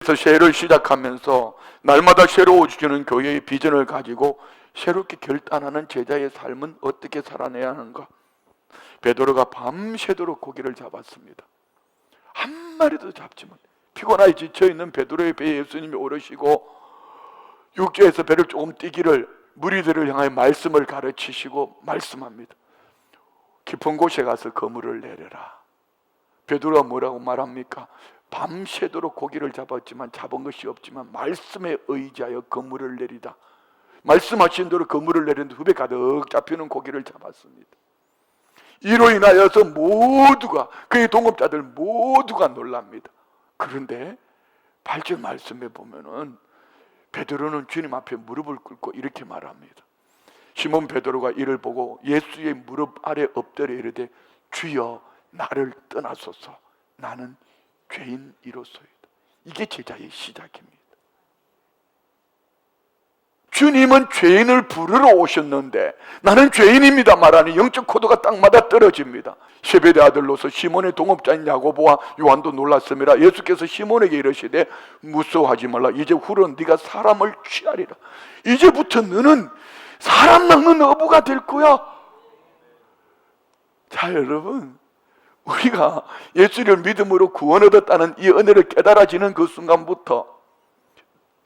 그래서 새해를 시작하면서 날마다 새로워지는 교회의 비전을 가지고 새롭게 결단하는 제자의 삶은 어떻게 살아내야 하는가? 베드로가 밤새도록 고기를 잡았습니다. 한 마리도 잡지 못. 피곤하게 지쳐 있는 베드로의 배에 예수님이 오르시고 육지에서 배를 조금 뛰기를 무리들을 향하여 말씀을 가르치시고 말씀합니다. 깊은 곳에 가서 그물을 내려라. 베드로가 뭐라고 말합니까? 밤새도록 고기를 잡았지만 잡은 것이 없지만 말씀에 의지하여 그물을 내리다. 말씀하신 대로 그물을 내렸는데 후배 가득 잡히는 고기를 잡았습니다. 이로 인하여서 모두가 그의 동업자들 모두가 놀랍니다. 그런데 8절 말씀에 보면은 베드로는 주님 앞에 무릎을 꿇고 이렇게 말합니다. 시몬 베드로가 이를 보고 예수의 무릎 아래 엎드려 이르되 주여 나를 떠나소서 나는 죄인이로소이다. 이게 제자의 시작입니다. 주님은 죄인을 부르러 오셨는데 나는 죄인입니다 말하니 영적 코드가 딱 맞아 떨어집니다. 세베대 아들로서 시몬의 동업자인 야고보와 요한도 놀랐습니다. 예수께서 시몬에게 이르시되 무서워하지 말라. 이제 후로 네가 사람을 취하리라. 이제부터 너는 사람 낚는 어부가 될 거야. 자 여러분 우리가 예수를 믿음으로 구원 얻었다는 이 은혜를 깨달아지는 그 순간부터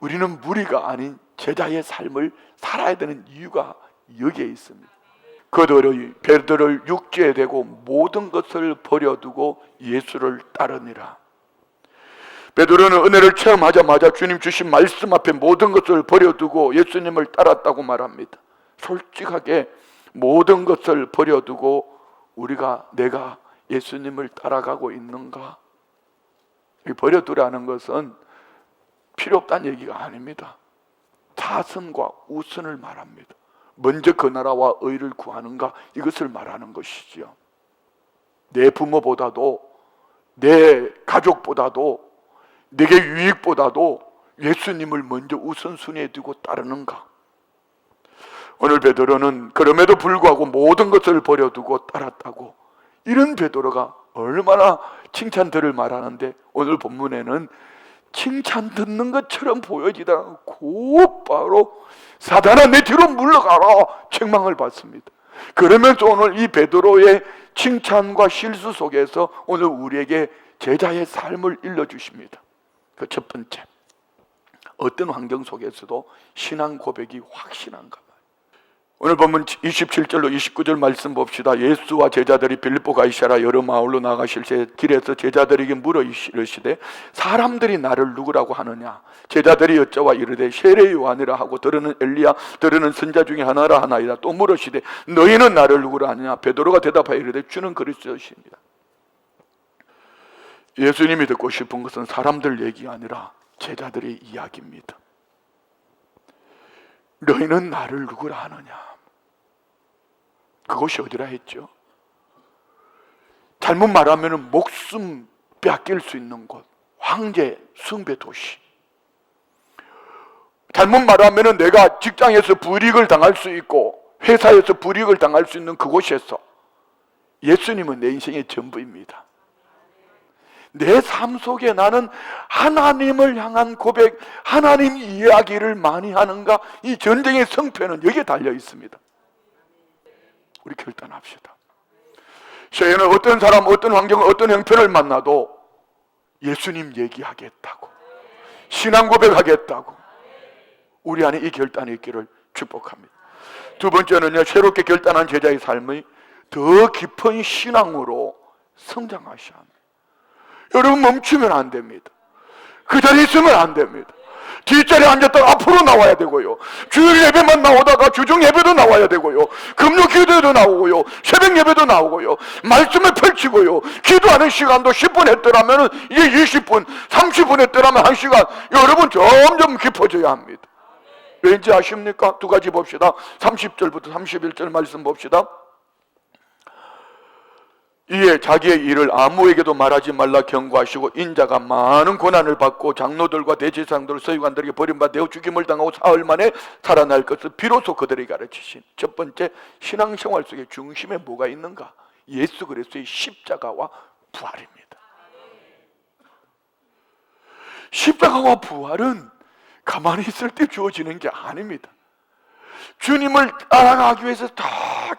우리는 무리가 아닌 제자의 삶을 살아야 되는 이유가 여기에 있습니다. 그들의 베드로를 육지에 대고 모든 것을 버려두고 예수를 따르니라. 베드로는 은혜를 체험하자마자 주님 주신 말씀 앞에 모든 것을 버려두고 예수님을 따랐다고 말합니다. 솔직하게 모든 것을 버려두고 우리가 내가 예수님을 따라가고 있는가? 이 버려두라는 것은 필요 없다는 얘기가 아닙니다. 자선과 우선을 말합니다. 먼저 그 나라와 의를 구하는가 이것을 말하는 것이지요. 내 부모보다도 내 가족보다도 내게 유익보다도 예수님을 먼저 우선순위에 두고 따르는가? 오늘 베드로는 그럼에도 불구하고 모든 것을 버려두고 따랐다고 이런 베드로가 얼마나 칭찬 들을 말하는데 오늘 본문에는 칭찬 듣는 것처럼 보여지다가 곧바로 사단아 내 뒤로 물러가라 책망을 받습니다. 그러면서 오늘 이 베드로의 칭찬과 실수 속에서 오늘 우리에게 제자의 삶을 일러주십니다. 그 첫 번째 어떤 환경 속에서도 신앙 고백이 확신한가 오늘 보면 27절로 29절 말씀 봅시다. 예수와 제자들이 빌립보 가이사라 여러 마을로 나가실 때 길에서 제자들에게 물어 이르시되 사람들이 나를 누구라고 하느냐? 제자들이 여쭤와 이르되 세례 요한이라 하고 들으는 엘리야 들으는 선자 중에 하나라 하나이다. 또 물으시되 너희는 나를 누구라 하느냐? 베드로가 대답하여 이르되 주는 그리스도시니라. 예수님이 듣고 싶은 것은 사람들 얘기 아니라 제자들의 이야기입니다. 너희는 나를 누구라 하느냐? 그것이 어디라 했죠? 잘못 말하면 목숨 빼앗길 수 있는 곳, 황제 숭배 도시. 잘못 말하면 내가 직장에서 불이익을 당할 수 있고 회사에서 불이익을 당할 수 있는 그곳에서 예수님은 내 인생의 전부입니다. 내 삶 속에 나는 하나님을 향한 고백, 하나님 이야기를 많이 하는가? 이 전쟁의 성패는 여기에 달려 있습니다. 우리 결단합시다. 새해는 어떤 사람, 어떤 환경, 어떤 형편을 만나도 예수님 얘기하겠다고, 신앙 고백하겠다고, 우리 안에 이 결단이 있기를 축복합니다. 두 번째는요, 새롭게 결단한 제자의 삶의 더 깊은 신앙으로 성장하셔야 합니다. 여러분 멈추면 안 됩니다. 그 자리에 있으면 안 됩니다. 뒷자리에 앉았다가 앞으로 나와야 되고요. 주일 예배만 나오다가 주중 예배도 나와야 되고요. 금요 기도에도 나오고요. 새벽 예배도 나오고요. 말씀을 펼치고요. 기도하는 시간도 10분 했더라면 이제 20분, 30분 했더라면 1시간. 여러분 점점 깊어져야 합니다. 왠지 아십니까? 두 가지 봅시다. 30절부터 31절 말씀 봅시다. 이에 자기의 일을 아무에게도 말하지 말라 경고하시고 인자가 많은 고난을 받고 장로들과 대제사장들 서기관들에게 버림받아 죽임을 당하고 사흘 만에 살아날 것을 비로소 그들에게 가르치신 첫 번째 신앙생활 속에 중심에 뭐가 있는가? 예수 그리스도의 십자가와 부활입니다. 십자가와 부활은 가만히 있을 때 주어지는 게 아닙니다. 주님을 알아가기 위해서 더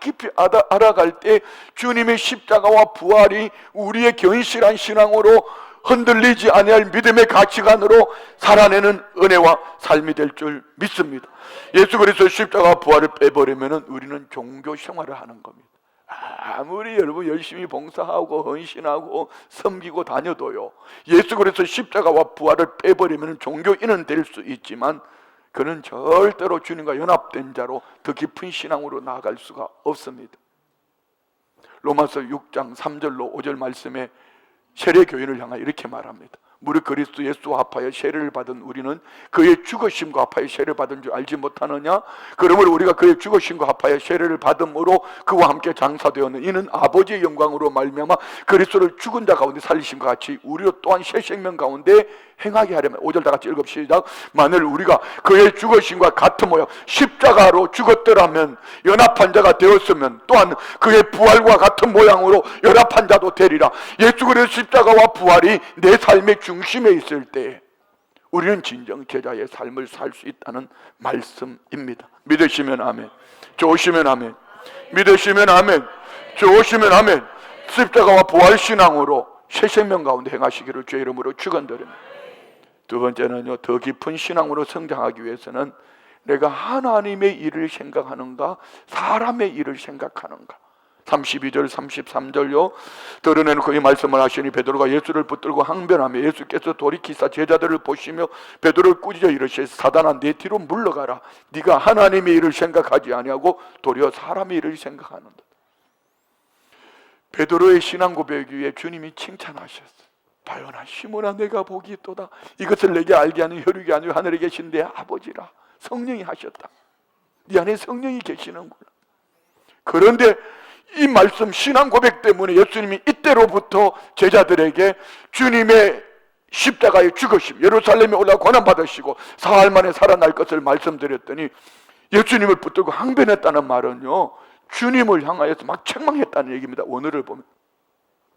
깊이 알아- 알아갈 때 주님의 십자가와 부활이 우리의 견실한 신앙으로 흔들리지 아니할 믿음의 가치관으로 살아내는 은혜와 삶이 될 줄 믿습니다. 예수 그리스도 십자가와 부활을 빼버리면 우리는 종교 생활을 하는 겁니다. 아무리 여러분 열심히 봉사하고 헌신하고 섬기고 다녀도요. 예수 그리스도 십자가와 부활을 빼버리면 종교인은 될 수 있지만 그는 절대로 주님과 연합된 자로 더 깊은 신앙으로 나아갈 수가 없습니다. 로마서 6장 3절로 5절 말씀에 세례 교인을 향하여 이렇게 말합니다. 무릇 그리스도 예수와 합하여 세례를 받은 우리는 그의 죽으심과 합하여 세례를 받은 줄 알지 못하느냐? 그러므로 우리가 그의 죽으심과 합하여 세례를 받음으로 그와 함께 장사되었는 이는 아버지의 영광으로 말미암아 그리스도를 죽은 자 가운데 살리심과 같이 우리로 또한 새 생명 가운데 행하게 하려면 5절 다 같이 읽읍시다. 만일 우리가 그의 죽으심과 같은 모양 십자가로 죽었더라면 연합한 자가 되었으면 또한 그의 부활과 같은 모양으로 연합한 자도 되리라. 예수 그리스도 십자가와 부활이 내 삶의 중심에 있을 때 우리는 진정 제자의 삶을 살 수 있다는 말씀입니다. 믿으시면 아멘. 좋으시면 아멘. 믿으시면 아멘. 좋으시면 아멘. 십자가와 부활 신앙으로 새 생명 가운데 행하시기를 주의 이름으로 축원드립니다. 두 번째는요, 더 깊은 신앙으로 성장하기 위해서는 내가 하나님의 일을 생각하는가, 사람의 일을 생각하는가. 32절, 33절요. 드러내는 그의 말씀을 하시니 베드로가 예수를 붙들고 항변하며 예수께서 돌이키사 제자들을 보시며 베드로를 꾸짖어 이르시되 사단아 내 뒤로 물러가라. 네가 하나님의 일을 생각하지 아니하고 도리어 사람의 일을 생각하는다. 베드로의 신앙 고백 위에 주님이 칭찬하셨어요. 바요나 시몬아 내가 복이 있도다. 이것을 내게 알게 하는 혈육이 아니고 하늘에 계신 내 아버지라. 성령이 하셨다. 네 안에 성령이 계시는구나. 그런데 이 말씀 신앙 고백 때문에 예수님이 이때로부터 제자들에게 주님의 십자가의 죽으심, 예루살렘에 올라 고난 받으시고 사흘 만에 살아날 것을 말씀드렸더니 예수님을 붙들고 항변했다는 말은요. 주님을 향하여서 막 책망했다는 얘기입니다. 오늘을 보면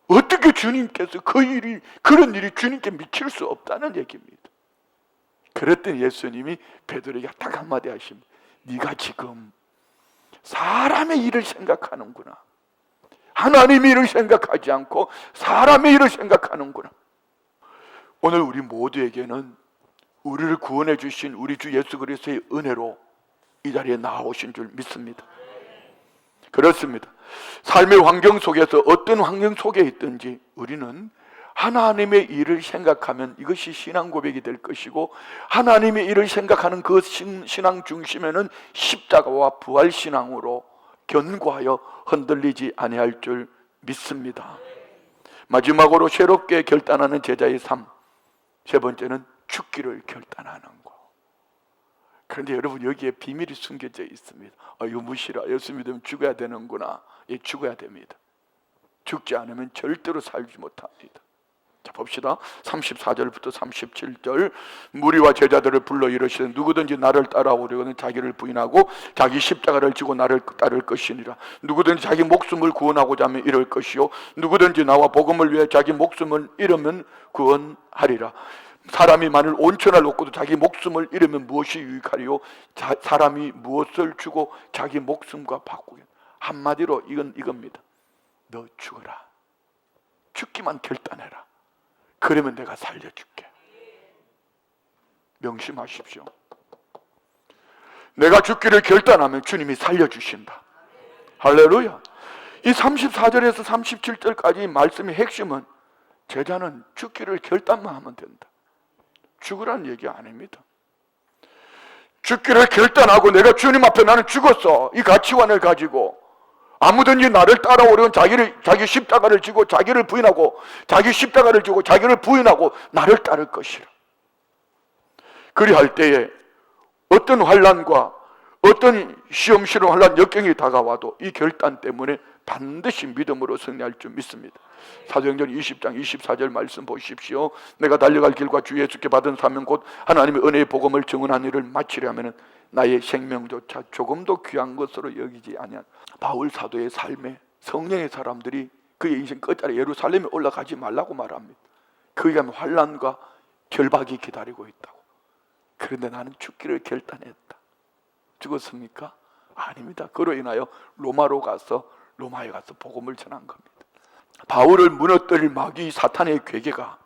어떻게 주님께서 그 일이 그런 일이 주님께 미칠 수 없다는 얘기입니다. 그랬더니 예수님이 베드로에게 딱 한마디 하십니다. 네가 지금 사람의 일을 생각하는구나. 하나님의 일을 생각하지 않고 사람의 일을 생각하는구나. 오늘 우리 모두에게는 우리를 구원해 주신 우리 주 예수 그리스도의 은혜로 이 자리에 나오신 줄 믿습니다. 그렇습니다. 삶의 환경 속에서 어떤 환경 속에 있든지 우리는 하나님의 일을 생각하면 이것이 신앙 고백이 될 것이고 하나님의 일을 생각하는 그 신- 신앙 중심에는 십자가와 부활 신앙으로 견고하여 흔들리지 아니할 줄 믿습니다. 마지막으로 새롭게 결단하는 제자의 삶. 세 번째는 죽기를 결단하는 거. 그런데 여러분 여기에 비밀이 숨겨져 있습니다. 아, 이거 무시라. 예수 믿으면 죽어야 되는구나. 예, 죽어야 됩니다. 죽지 않으면 절대로 살지 못합니다. 자 봅시다. 34절부터 37절 무리와 제자들을 불러 이르시되 누구든지 나를 따라오려거든 자기를 부인하고 자기 십자가를 지고 나를 따를 것이니라. 누구든지 자기 목숨을 구원하고자 하면 이럴 것이요 누구든지 나와 복음을 위해 자기 목숨을 잃으면 구원하리라. 사람이 만일 온천을 놓고도 자기 목숨을 잃으면 무엇이 유익하리요? 자, 사람이 무엇을 주고 자기 목숨과 바꾸겠 한마디로 이건 이겁니다. 너 죽어라. 죽기만 결단해라. 그러면 내가 살려줄게. 명심하십시오. 내가 죽기를 결단하면 주님이 살려주신다. 할렐루야. 이 34절에서 37절까지 말씀의 핵심은 제자는 죽기를 결단만 하면 된다. 죽으라는 얘기 아닙니다. 죽기를 결단하고 내가 주님 앞에 나는 죽었어. 이 가치관을 가지고 아무든지 나를 따라오려는 자기를 자기 십자가를 지고 자기를 부인하고 자기 십자가를 지고 자기를 부인하고 나를 따를 것이라. 그리할 때에 어떤 환란과 어떤 시험시험 환란 역경이 다가와도 이 결단 때문에 반드시 믿음으로 승리할 줄 믿습니다. 사도행전 20장 24절 말씀 보십시오. 내가 달려갈 길과 주 예수께 받은 사명 곧 하나님의 은혜의 복음을 증언한 일을 마치려면 나의 생명조차 조금도 귀한 것으로 여기지 아니한 바울 사도의 삶에 성령의 사람들이 그의 인생 끝자리 예루살렘에 올라가지 말라고 말합니다. 그에 가면 환란과 결박이 기다리고 있다고. 그런데 나는 죽기를 결단했다. 죽었습니까? 아닙니다. 그로 인하여 로마로 가서 로마에 가서 복음을 전한 겁니다. 바울을 무너뜨릴 마귀 사탄의 괴계가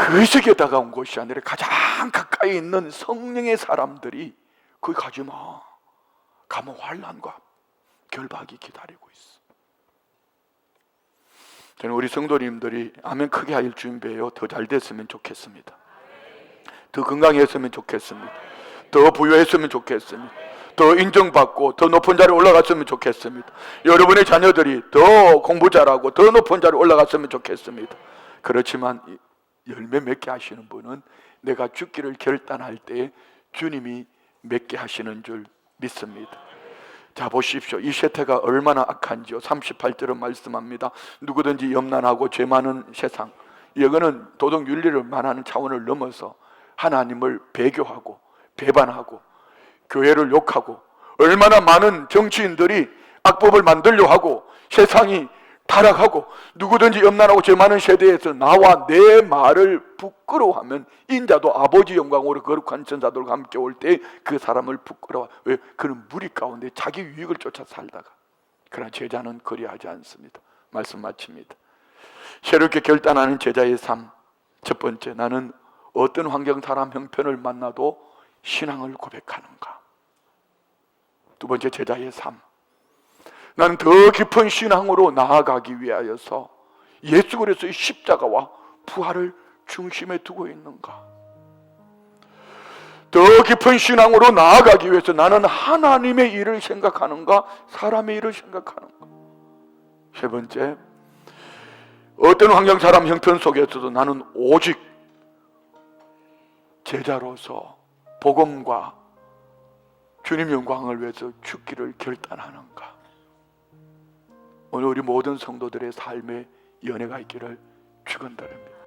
그 식에 다가온 곳이 아니라 가장 가까이 있는 성령의 사람들이 거기 가지 마. 가면 환란과 결박이 기다리고 있어. 저는 우리 성도님들이 아멘 크게 할 준비해요. 더 잘 됐으면 좋겠습니다. 더 건강했으면 좋겠습니다. 더 부유했으면 좋겠습니다. 더 인정받고 더 높은 자리에 올라갔으면 좋겠습니다. 여러분의 자녀들이 더 공부 잘하고 더 높은 자리에 올라갔으면 좋겠습니다. 그렇지만 이 열매 맺게 하시는 분은 내가 죽기를 결단할 때 주님이 맺게 하시는 줄 믿습니다. 자 보십시오. 이 세태가 얼마나 악한지요. 38절은 말씀합니다. 누구든지 염난하고 죄 많은 세상. 이거는 도덕 윤리를 말하는 차원을 넘어서 하나님을 배교하고 배반하고 교회를 욕하고 얼마나 많은 정치인들이 악법을 만들려 하고 세상이 타락하고 누구든지 염난하고 죄 많은 세대에서 나와 내 말을 부끄러워하면 인자도 아버지 영광으로 거룩한 천사들과 함께 올 때 그 사람을 부끄러워. 왜? 그는 무리 가운데 자기 유익을 쫓아 살다가 그러나 제자는 그리하지 않습니다. 말씀 마칩니다. 새롭게 결단하는 제자의 삶. 첫 번째 나는 어떤 환경 사람 형편을 만나도 신앙을 고백하는가? 두 번째 제자의 삶 나는 더 깊은 신앙으로 나아가기 위하여서 예수 그리스도의 십자가와 부활을 중심에 두고 있는가? 더 깊은 신앙으로 나아가기 위해서 나는 하나님의 일을 생각하는가? 사람의 일을 생각하는가? 세 번째, 어떤 환경, 사람, 형편 속에서도 나는 오직 제자로서 복음과 주님 영광을 위해서 죽기를 결단하는가? 오늘 우리 모든 성도들의 삶에 연애가 있기를 축원드립니다.